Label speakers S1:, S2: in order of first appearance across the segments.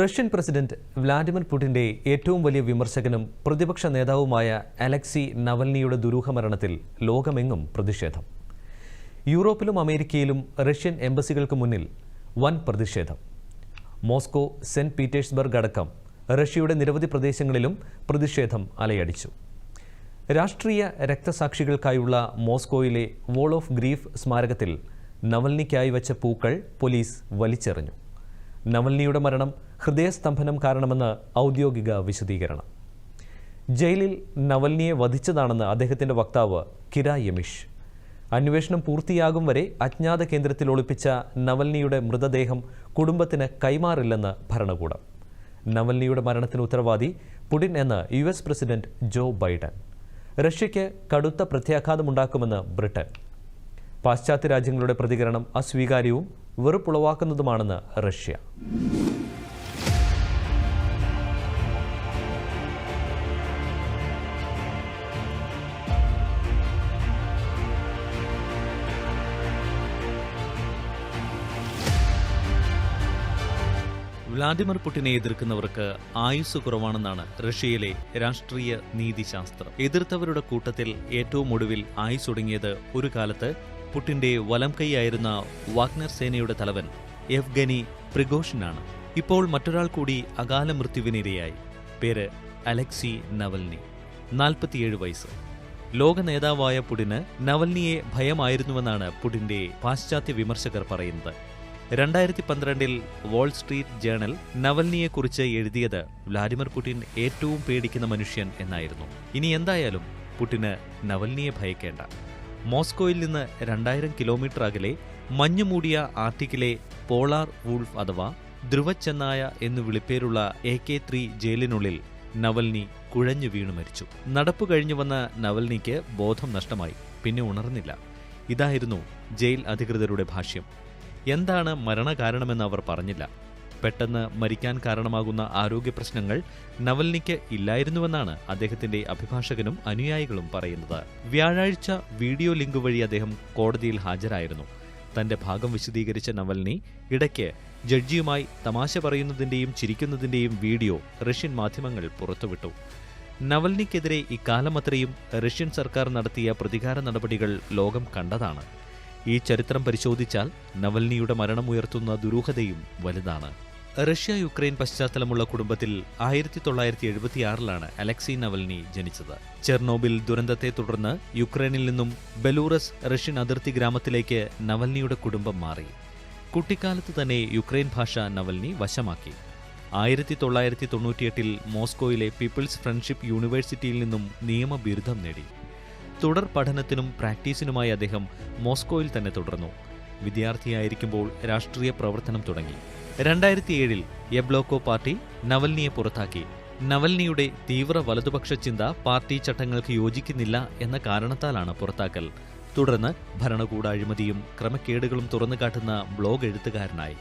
S1: Russian president Vladimir പുടിന്റെ ഏറ്റവും വലിയ വിമർശകനും പ്രതിപക്ഷ നേതാവുമായ അലക്സി നവൽനിയുടെ ദുരൂഹമരണത്തിൽ ലോകമെങ്ങും പ്രതിഷേധം. യൂറോപ്പിലും അമേരിക്കയിലും റഷ്യൻ എംബസികൾക്ക് മുന്നിൽ വൻ പ്രതിഷേധം. മോസ്കോ സെന്റ് പീറ്റേഴ്സ്ബർഗ് അടക്കം റഷ്യയുടെ നിരവധി പ്രദേശങ്ങളിലും പ്രതിഷേധം അലയടിച്ചു. രാഷ്ട്രീയ രക്തസാക്ഷികൾക്കായുള്ള മോസ്കോയിലെ വോൾ ഓഫ് ഗ്രീഫ് സ്മാരകത്തിൽ നവൽനിക്കായി വച്ച പൂക്കൾ പോലീസ് വലിച്ചെറിഞ്ഞു. നവൽനിയുടെ മരണം ഹൃദയസ്തംഭനം കാരണമെന്ന് ഔദ്യോഗിക വിശദീകരണം. ജയിലിൽ നവൽനിയെ വധിച്ചതാണെന്ന് അദ്ദേഹത്തിന്റെ വക്താവ് കിര യമിഷ്. അന്വേഷണം പൂർത്തിയാകും വരെ അജ്ഞാത കേന്ദ്രത്തിൽ ഒളിപ്പിച്ച നവൽനിയുടെ മൃതദേഹം കുടുംബത്തിന് കൈമാറില്ലെന്ന് ഭരണകൂടം. നവൽനിയുടെ മരണത്തിന് ഉത്തരവാദി പുടിൻ എന്ന് U S president Joe Biden. റഷ്യയ്ക്ക് കടുത്ത പ്രത്യാഘാതമുണ്ടാക്കുമെന്ന് ബ്രിട്ടൻ. പാശ്ചാത്യ രാജ്യങ്ങളുടെ പ്രതികരണം അസ്വീകാര്യവും വെറുപ്പുളവാക്കുന്നതുമാണെന്ന് റഷ്യ.
S2: വ്ളാഡിമിർ പുടിനെ എതിർക്കുന്നവർക്ക് ആയുസ് കുറവാണെന്നാണ് റഷ്യയിലെ രാഷ്ട്രീയ നീതിശാസ്ത്രം. എതിർത്തവരുടെ കൂട്ടത്തിൽ ഏറ്റവും ഒടുവിൽ ആയുസ് ഒടുങ്ങിയത് ഒരു കാലത്ത് പുടിന്റെ വലം കൈയായിരുന്ന വാഗ്നർ സേനയുടെ തലവൻ എഫ്ഗനി പ്രിഗോഷനാണ്. ഇപ്പോൾ മറ്റൊരാൾ കൂടി അകാല മൃത്യുവിനിരയായി. പേര് അലക്സി നവൽനി. നാൽപ്പത്തിയേഴ് വയസ്സ്. ലോക നേതാവായ പുടിന് നവൽനിയെ ഭയമായിരുന്നുവെന്നാണ് പുടിന്റെ പാശ്ചാത്യ വിമർശകർ പറയുന്നത്. രണ്ടായിരത്തി പന്ത്രണ്ടിൽ വാൾ സ്ട്രീറ്റ് ജേണൽ നവൽനിയെക്കുറിച്ച് എഴുതിയത് വ്ലാഡിമിർ പുടിൻ ഏറ്റവും പേടിക്കുന്ന മനുഷ്യൻ എന്നായിരുന്നു. ഇനി എന്തായാലും പുടിന് നവൽനിയെ ഭയക്കേണ്ട. മോസ്കോയിൽ നിന്ന് രണ്ടായിരം കിലോമീറ്റർ അകലെ മഞ്ഞുമൂടിയ ആർട്ടിക്കിലെ പോളാർ വൂൾഫ് അഥവാ ധ്രുവച്ചെന്നായ എന്ന് വിളിപ്പേരുള്ള എ കെ ത്രീ ജയിലിനുള്ളിൽ നവൽനി കുഴഞ്ഞു വീണു മരിച്ചു. നടപ്പ് കഴിഞ്ഞു വന്ന നവൽനിക്ക് ബോധം നഷ്ടമായി. പിന്നെ ഉണർന്നില്ല. ഇതായിരുന്നു ജയിൽ അധികൃതരുടെ ഭാഷ്യം. എന്താണ് മരണകാരണമെന്ന് അവർ പറഞ്ഞില്ല. പെട്ടെന്ന് മരിക്കാൻ കാരണമാകുന്ന ആരോഗ്യ പ്രശ്നങ്ങൾ നവൽനിക്ക് ഇല്ലായിരുന്നുവെന്നാണ് അദ്ദേഹത്തിന്റെ അഭിഭാഷകനും അനുയായികളും പറയുന്നത്. വ്യാഴാഴ്ച വീഡിയോ ലിങ്ക് വഴി അദ്ദേഹം കോടതിയിൽ ഹാജരായിരുന്നു. തന്റെ ഭാഗം വിശദീകരിച്ച നവൽനി ഇടയ്ക്ക് ജഡ്ജിയുമായി തമാശ പറയുന്നതിന്റെയും ചിരിക്കുന്നതിന്റെയും വീഡിയോ റഷ്യൻ മാധ്യമങ്ങൾ പുറത്തുവിട്ടു. നവൽനിക്കെതിരെ ഇക്കാലം അത്രയും റഷ്യൻ സർക്കാർ നടത്തിയ പ്രതികാര നടപടികൾ ലോകം കണ്ടതാണ്. ഈ ചരിത്രം പരിശോധിച്ചാൽ നവൽനിയുടെ മരണം ഉയർത്തുന്ന ദുരൂഹതയും വലുതാണ്. റഷ്യ യുക്രൈൻ പശ്ചാത്തലമുള്ള കുടുംബത്തിൽ ആയിരത്തി തൊള്ളായിരത്തി എഴുപത്തിയാറിലാണ് അലക്സി നവൽനി ജനിച്ചത്. ചെർണോബിൽ ദുരന്തത്തെ തുടർന്ന് യുക്രൈനിൽ നിന്നും ബെലൂറസ് റഷ്യൻ അതിർത്തി ഗ്രാമത്തിലേക്ക് നവൽനിയുടെ കുടുംബം മാറി. കുട്ടിക്കാലത്ത് തന്നെ യുക്രൈൻ ഭാഷ നവൽനി വശമാക്കി. ആയിരത്തി തൊള്ളായിരത്തി തൊണ്ണൂറ്റിയെട്ടിൽ മോസ്കോയിലെ പീപ്പിൾസ് ഫ്രണ്ട്ഷിപ്പ് യൂണിവേഴ്സിറ്റിയിൽ നിന്നും നിയമ ബിരുദം നേടി. തുടർ പഠനത്തിനും പ്രാക്ടീസിനുമായി അദ്ദേഹം മോസ്കോയിൽ തന്നെ തുടർന്നു. വിദ്യാർത്ഥിയായിരിക്കുമ്പോൾ രാഷ്ട്രീയ പ്രവർത്തനം തുടങ്ങി. രണ്ടായിരത്തി ഏഴിൽ യെബ്ലോക്കോ പാർട്ടി നവൽനിയെ പുറത്താക്കി. നവൽനിയുടെ തീവ്ര വലതുപക്ഷ ചിന്ത പാർട്ടി ചട്ടങ്ങൾക്ക് യോജിക്കുന്നില്ല എന്ന കാരണത്താലാണ് പുറത്താക്കൽ. തുടർന്ന് ഭരണകൂട അഴിമതിയും ക്രമക്കേടുകളും തുറന്നുകാട്ടുന്ന ബ്ലോഗ് എഴുത്തുകാരനായി.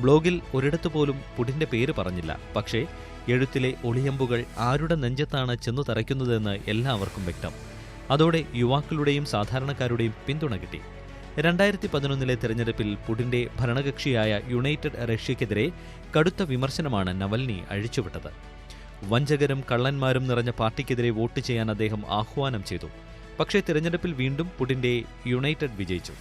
S2: ബ്ലോഗിൽ ഒരിടത്തു പോലും പുടിന്റെ പേര് പറഞ്ഞില്ല. പക്ഷേ എഴുത്തിലെ ഒളിയമ്പുകൾ ആരുടെ നെഞ്ചത്താണ് ചെന്നു തറയ്ക്കുന്നതെന്ന് എല്ലാവർക്കും വ്യക്തം. അതോടെ യുവാക്കളുടെയും സാധാരണക്കാരുടെയും പിന്തുണ കിട്ടി. രണ്ടായിരത്തി പതിനൊന്നിലെ തെരഞ്ഞെടുപ്പിൽ പുടിന്റെ ഭരണകക്ഷിയായ യുണൈറ്റഡ് റഷ്യക്കെതിരെ കടുത്ത വിമർശനമാണ് നവൽനി അഴിച്ചുവിട്ടത്. വഞ്ചകരും കള്ളന്മാരും നിറഞ്ഞ പാർട്ടിക്കെതിരെ വോട്ട് ചെയ്യാൻ അദ്ദേഹം ആഹ്വാനം ചെയ്തു. പക്ഷേ തിരഞ്ഞെടുപ്പിൽ വീണ്ടും പുടിന്റെ യുണൈറ്റഡ് വിജയിച്ചു.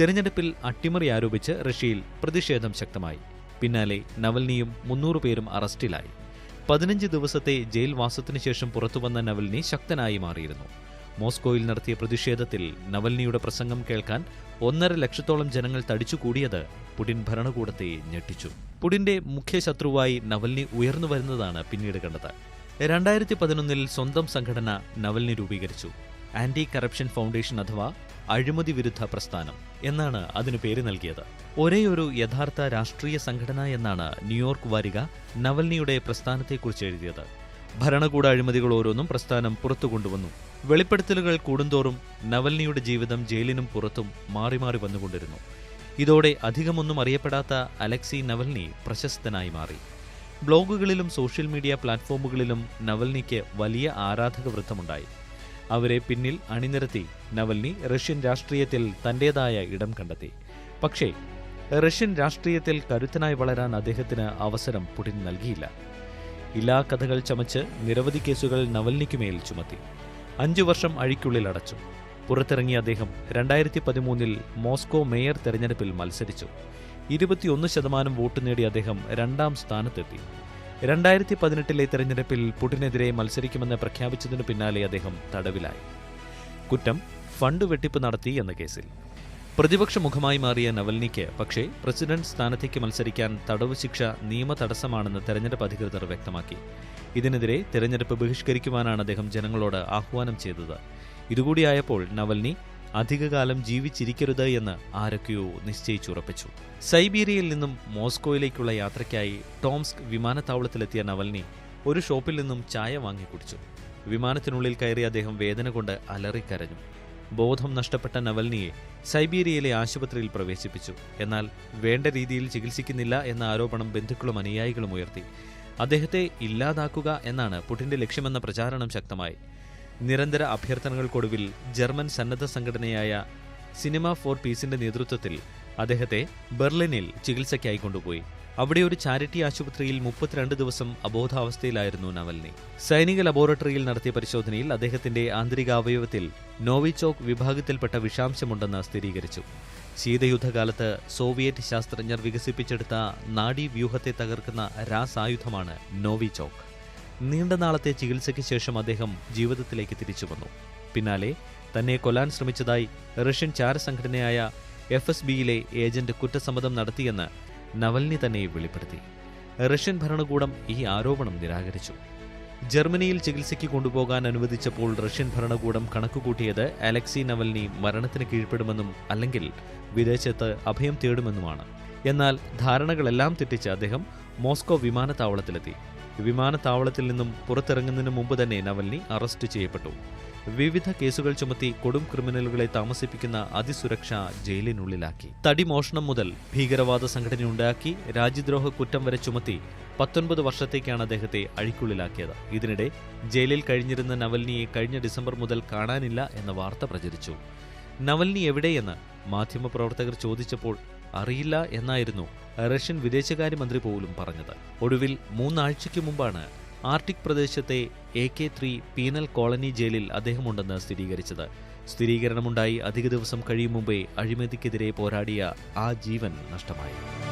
S2: തിരഞ്ഞെടുപ്പിൽ അട്ടിമറി ആരോപിച്ച് റഷ്യയിൽ പ്രതിഷേധം ശക്തമായി. പിന്നാലെ നവൽനിയും മുന്നൂറ് പേരും അറസ്റ്റിലായി. പതിനഞ്ച് ദിവസത്തെ ജയിൽവാസത്തിനു ശേഷം പുറത്തുവന്ന നവൽനി ശക്തനായി മാറിയിരുന്നു. മോസ്കോയിൽ നടത്തിയ പ്രതിഷേധത്തിൽ നവൽനിയുടെ പ്രസംഗം കേൾക്കാൻ ഒന്നര ലക്ഷത്തോളം ജനങ്ങൾ തടിച്ചുകൂടിയത് പുടിൻ ഭരണകൂടത്തെ ഞെട്ടിച്ചു. പുടിന്റെ മുഖ്യ ശത്രുവായി നവൽനി ഉയർന്നു വരുന്നതാണ് പിന്നീട് കണ്ടത്. രണ്ടായിരത്തി പതിനൊന്നിൽ സ്വന്തം സംഘടന നവൽനി രൂപീകരിച്ചു. ആന്റി കറപ്ഷൻ ഫൗണ്ടേഷൻ അഥവാ അഴിമതി വിരുദ്ധ പ്രസ്ഥാനം എന്നാണ് അതിന് പേര് നൽകിയത്. ഒരേയൊരു യഥാർത്ഥ രാഷ്ട്രീയ സംഘടന എന്നാണ് ന്യൂയോർക്ക് വാരിക നവൽനിയുടെ പ്രസ്ഥാനത്തെക്കുറിച്ച് എഴുതിയത്. ഭരണകൂട അഴിമതികൾ ഓരോന്നും പ്രസ്ഥാനം പുറത്തു കൊണ്ടുവന്നു വെളിപ്പെടുത്തലുകൾ കൂടുന്തോറും നവൽനിയുടെ ജീവിതം ജയിലിനും പുറത്തും മാറി മാറി വന്നുകൊണ്ടിരുന്നു. ഇതോടെ അധികമൊന്നും അറിയപ്പെടാത്ത അലക്സി നവൽനി പ്രശസ്തനായി മാറി. ബ്ലോഗുകളിലും സോഷ്യൽ മീഡിയ പ്ലാറ്റ്ഫോമുകളിലും നവൽനിക്ക് വലിയ ആരാധക വൃത്തമുണ്ടായി അവരെ പിന്നിൽ അണിനിരത്തി നവൽനി റഷ്യൻ രാഷ്ട്രീയത്തിൽ തന്റേതായ ഇടം കണ്ടെത്തി. പക്ഷേ റഷ്യൻ രാഷ്ട്രീയത്തിൽ കരുത്തനായി വളരാൻ അദ്ദേഹത്തിന് അവസരം പുടിൻ നൽകിയില്ല. ഇല്ലാ കഥകൾ ചമച്ച് നിരവധി കേസുകൾ നവൽനിക്കുമേൽ ചുമത്തി. അഞ്ചു വർഷം അഴിക്കുള്ളിൽ അടച്ചു. പുറത്തിറങ്ങിയ അദ്ദേഹം രണ്ടായിരത്തി പതിമൂന്നിൽ മോസ്കോ മേയർ തെരഞ്ഞെടുപ്പിൽ മത്സരിച്ചു. ഇരുപത്തിയൊന്ന് ശതമാനം വോട്ട് നേടി അദ്ദേഹം രണ്ടാം സ്ഥാനത്തെത്തി. രണ്ടായിരത്തി പതിനെട്ടിലെ തെരഞ്ഞെടുപ്പിൽ പുടിനെതിരെ മത്സരിക്കുമെന്ന് പ്രഖ്യാപിച്ചതിനു പിന്നാലെ അദ്ദേഹം തടവിലായി. കുറ്റം ഫണ്ട് വെട്ടിപ്പ് നടത്തി എന്ന കേസിൽ. പ്രതിപക്ഷ മുഖമായി മാറിയ നവൽനിക്ക് പക്ഷേ പ്രസിഡന്റ് സ്ഥാനത്തേക്ക് മത്സരിക്കാൻ തടവ് ശിക്ഷ നിയമ തടസ്സമാണെന്ന് തെരഞ്ഞെടുപ്പ് അധികൃതർ വ്യക്തമാക്കി. ഇതിനെതിരെ തെരഞ്ഞെടുപ്പ് ബഹിഷ്കരിക്കുവാനാണ് അദ്ദേഹം ജനങ്ങളോട് ആഹ്വാനം ചെയ്തത്. ഇതുകൂടിയായപ്പോൾ നവൽനി അധികകാലം ജീവിച്ചിരിക്കരുത് എന്ന് ആരൊക്കെയോ നിശ്ചയിച്ചുറപ്പിച്ചു. സൈബീരിയയിൽ നിന്നും മോസ്കോയിലേക്കുള്ള യാത്രയ്ക്കായി ടോംസ്ക് വിമാനത്താവളത്തിലെത്തിയ നവൽനി ഒരു ഷോപ്പിൽ നിന്നും ചായ വാങ്ങി കുടിച്ചു വിമാനത്തിനുള്ളിൽ കയറി അദ്ദേഹം വേദന കൊണ്ട് അലറിക്കരഞ്ഞു. ബോധം നഷ്ടപ്പെട്ട നവൽനിയെ സൈബീരിയയിലെ ആശുപത്രിയിൽ പ്രവേശിപ്പിച്ചു. എന്നാൽ വേണ്ട രീതിയിൽ ചികിത്സിക്കുന്നില്ല എന്ന ആരോപണം ബന്ധുക്കളും അനുയായികളും ഉയർത്തി. അദ്ദേഹത്തെ ഇല്ലാതാക്കുക എന്നാണ് പുടിന്റെ ലക്ഷ്യമെന്ന പ്രചാരണം ശക്തമായി. നിരന്തര അഭ്യർത്ഥനകൾക്കൊടുവിൽ ജർമ്മൻ സന്നദ്ധ സംഘടനയായ സിനിമ ഫോർ പീസിന്റെ നേതൃത്വത്തിൽ അദ്ദേഹത്തെ ബെർലിനിൽ ചികിത്സയ്ക്കായി കൊണ്ടുപോയി. അവിടെ ഒരു ചാരിറ്റി ആശുപത്രിയിൽ മുപ്പത്തിരണ്ട് ദിവസം അബോധാവസ്ഥയിലായിരുന്നു നവൽനി. സൈനിക ലബോറട്ടറിയിൽ നടത്തിയ പരിശോധനയിൽ അദ്ദേഹത്തിന്റെ ആന്തരികാവയവത്തിൽ നോവിചോക്ക് വിഭാഗത്തിൽപ്പെട്ട വിഷാംശമുണ്ടെന്ന് സ്ഥിരീകരിച്ചു. ശീതയുദ്ധകാലത്ത് സോവിയറ്റ് ശാസ്ത്രജ്ഞർ വികസിപ്പിച്ചെടുത്ത നാഡീവ്യൂഹത്തെ തകർക്കുന്ന രാസായുധമാണ് നോവിചോക്ക് നീണ്ട നാളത്തെ ചികിത്സയ്ക്ക് ശേഷം അദ്ദേഹം ജീവിതത്തിലേക്ക് തിരിച്ചു വന്നു. പിന്നാലെ തന്നെ കൊല്ലാൻ ശ്രമിച്ചതായി റഷ്യൻ ചാരസംഘടനയായ എഫ് എസ് ബിയിലെ ഏജന്റ് കുറ്റസമ്മതം നടത്തിയെന്ന് നവൽനി തന്നെ വെളിപ്പെടുത്തി. റഷ്യൻ ഭരണകൂടം ഈ ആരോപണം നിരാകരിച്ചു. ജർമ്മനിയിൽ ചികിത്സയ്ക്ക് കൊണ്ടുപോകാൻ അനുവദിച്ചപ്പോൾ റഷ്യൻ ഭരണകൂടം കണക്കുകൂട്ടിയത് അലക്സി നവൽനി മരണത്തിന് കീഴ്പ്പെടുമെന്നും അല്ലെങ്കിൽ വിദേശത്ത് അഭയം തേടുമെന്നുമാണ്. എന്നാൽ ധാരണകളെല്ലാം തെറ്റിച്ച് അദ്ദേഹം മോസ്കോ വിമാനത്താവളത്തിലെത്തി. വിമാനത്താവളത്തിൽ നിന്നും പുറത്തിറങ്ങുന്നതിന് മുമ്പ് തന്നെ നവൽനി അറസ്റ്റ് ചെയ്യപ്പെട്ടു. വിവിധ കേസുകൾ ചുമത്തി കൊടും ക്രിമിനലുകളെ താമസിപ്പിക്കുന്ന അതിസുരക്ഷ ജയിലിനുള്ളിലാക്കി. തടി മോഷണം മുതൽ ഭീകരവാദ സംഘടനയുണ്ടാക്കി രാജ്യദ്രോഹ കുറ്റം വരെ ചുമത്തി പത്തൊൻപത് വർഷത്തേക്കാണ് അദ്ദേഹത്തെ അഴിക്കുള്ളിലാക്കിയത്. ഇതിനിടെ ജയിലിൽ കഴിഞ്ഞിരുന്ന നവൽനിയെ കഴിഞ്ഞ ഡിസംബർ മുതൽ കാണാനില്ല എന്ന വാർത്ത പ്രചരിച്ചു. നവൽനി എവിടെയെന്ന് മാധ്യമപ്രവർത്തകർ ചോദിച്ചപ്പോൾ അറിയില്ല എന്നായിരുന്നു റഷ്യൻ വിദേശകാര്യമന്ത്രി പോലും പറഞ്ഞത്. ഒടുവിൽ മൂന്നാഴ്ചയ്ക്ക് മുമ്പാണ് ആർട്ടിക് പ്രദേശത്തെ A K three penal colony ജയിലിൽ അദ്ദേഹമുണ്ടെന്ന് സ്ഥിരീകരിച്ചത്. സ്ഥിരീകരണമുണ്ടായി അധിക ദിവസം കഴിയും മുമ്പേ അഴിമതിക്കെതിരെ പോരാടിയ ആ ജീവൻ നഷ്ടമായി.